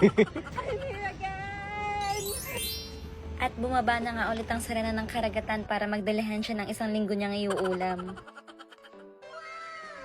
I'm here again! At bumaba na nga ulit ang sarena ng karagatan para magdalahan siya ng isang linggo niyang iuulam.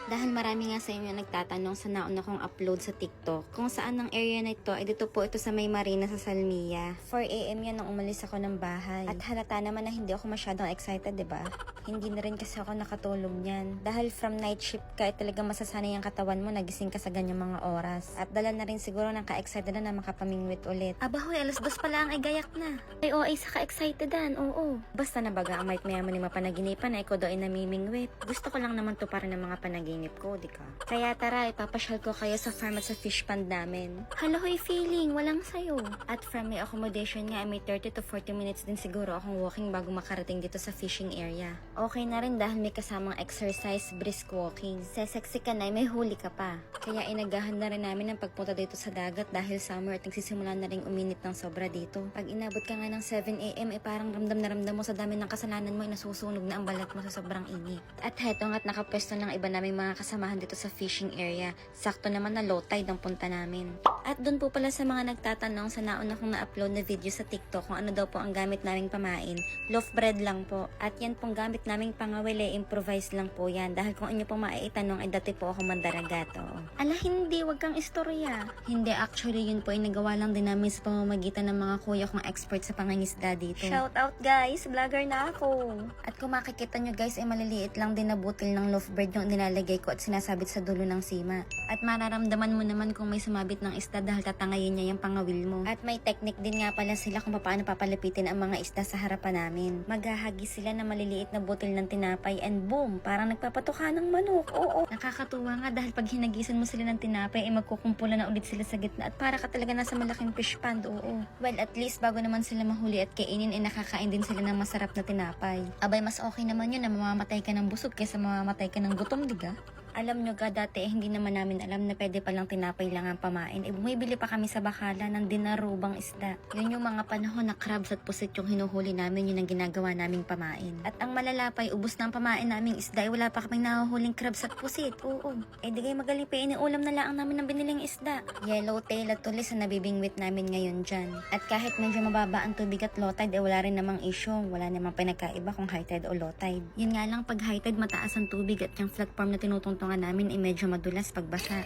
Dahil marami nga sa inyo nagtatanong sa nauna kong upload sa TikTok kung saan ang area na ito ay dito po ito sa may marina sa Salmia. 4am yan nung umalis ako ng bahay. At halata naman na hindi ako masyadong excited, ba? Hindi na rin kasi ako nakatulog niyan. Dahil from night shift ka, ay talaga masasanay ang katawan mo, nagising ka sa ganyang mga oras. At dala na rin siguro ng ka-excited na na makapamingwit ulit. Aba hoy, alas dos pa lang ay gayak na. Ay oo, ay sa ka-excitedan, oo. Basta na baga ang might maya mo ni mapanaginipan na ikaw ay namimingwit. Gusto ko lang naman to para ng mga panaginip ko, di ka? Kaya tara, ipapasyal ko kayo sa farm at sa fish pond namin. Hala hoy, feeling, walang sayo. At from my accommodation nga, ay may 30 to 40 minutes din siguro akong walking bago makarating dito sa fishing area. Okay na rin dahil may kasamang exercise, brisk walking. Sesexy ka na, ay may huli ka pa. Kaya inagahan na rin namin ang pagpunta dito sa dagat dahil summer at nagsisimula na rin uminit ng sobra dito. Pag inabot ka nga ng 7am ay parang ramdam na ramdam mo sa dami ng kasalanan mo ay nasusunog na ang balat mo sa sobrang init. At heto nga't nakapwesto ng iba naming mga kasamahan dito sa fishing area. Sakto naman na low tide ang punta namin. At doon po pala sa mga nagtatanong sa nauna kong na-upload na video sa TikTok kung ano daw po ang gamit naming pamain. Loaf bread lang po. At yan pong gamit naming pangawili, improvise lang po yan. Dahil kung inyo pong maitanong ay dati po ako mandaragato. Ala hindi, wag kang istorya. Hindi, actually yun po ay nagawa lang din namin sa pamamagitan ng mga kuya kong expert sa pangangisda dito. Shout out guys, vlogger na ako. At kung makikita nyo guys, ay maliliit lang din na butil ng bread yung nilalagay ko at sinasabit sa dulo ng sima. At mararamdaman mo naman kung may sumabit ng isda dahil tatangayin niya yung pangawil mo. At may technique din nga pala sila kung paano papalapitin ang mga isda sa harapan namin. Maghahagi sila na maliliit na butil ng tinapay and boom, parang nagpapatuka ng manok. Oo. Nakakatuwa nga dahil pag hinagisan mo sila ng tinapay ay magkukumpulan na ulit sila sa gitna at para ka talaga nasa malaking fish pond. Oo. Well, at least bago naman sila mahuli at kainin ay nakakain din sila ng masarap na tinapay. Abay, mas okay naman yun na mamamatay ka ng busog kaysa mamamatay ka ng gutom, diga? Alam nyo ga, dati eh, hindi naman namin alam na pwede palang tinapay lang ang pamain. Eh, bumibili pa kami sa bakala ng dinarubang isda. Yun yung mga panahon na crabs at pusit yung hinuhuli namin, yun ang ginagawa naming pamain. At ang malalapay, ubos na ang pamain naming isda, eh, wala pa kaming nahuhuling crabs at pusit. Oo. Eh, di kayo magaling pa, iniulam na lang namin ng biniling isda. Yellow tail at tulis ang nabibingwit namin ngayon dyan. At kahit medyo mababa ang tubig at low tide, eh, wala rin namang issue. Wala namang pinagkaiba kung high tide o low tide. Yun nga lang, pag high tide, mataas ang tubig at yung platform na tinutungtungan namin ay medyo madulas pag basa.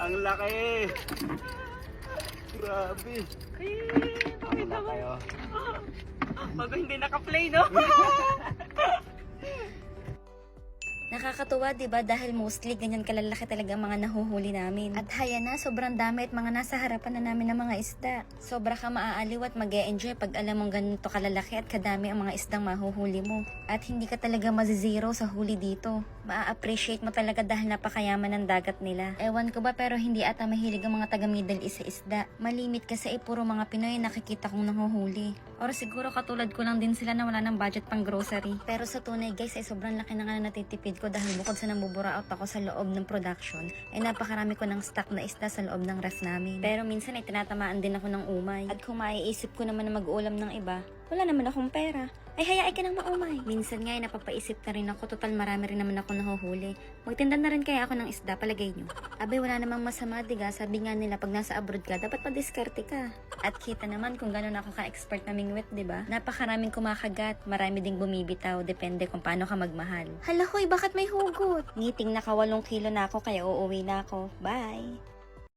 Ang laki! Grabe! Ang laki oh. Bago hindi naka-play, no? Nakakatuwa, 'di ba? Dahil mostly ganyan kalalaki talaga ang mga nahuhuli namin. At haya na, sobrang dami at mga nasa harapan na namin ng mga isda. Sobra ka maaaliw at mag enjoy pag alam mong ganito kalalaki at kadami ang mga isdang mahuhuli mo. At hindi ka talaga mazizero sa huli dito. Maa-appreciate mo talaga dahil napakayaman ng dagat nila. Ewan ko ba pero hindi ata mahilig ang mga taga Middle East sa isda. Malimit kasi ay puro mga Pinoy nakikita kong nahuhuli. Or siguro katulad ko lang din sila na wala ng budget pang grocery. Pero sa tunay guys ay sobrang laki na nga na natitipid ko dahil bukod sa nambubura out ako sa loob ng production, ay napakarami ko ng stock na isda sa loob ng ref namin. Pero minsan ay tinatamaan din ako ng umay. At kung maiisip ko naman na mag-ulam ng iba, wala naman akong pera. Ay hayaan ka nang maumay. Minsan nga ay napapaisip na rin ako, total marami rin naman ako nahuhuli. Magtinda na rin kaya ako ng isda, palagay nyo. Abay, wala namang masama, diga. Sabi nga nila, pag nasa abroad ka, dapat madiskarte ka. At kita naman kung gano'n ako ka-expert na mingwit, di ba? Napakaraming kumakagat, marami ding bumibitaw, depende kung paano ka magmahal. Hala hoy, bakit may hugot? Ngiting naka walong kilo na ako, kaya uuwi na ako. Bye!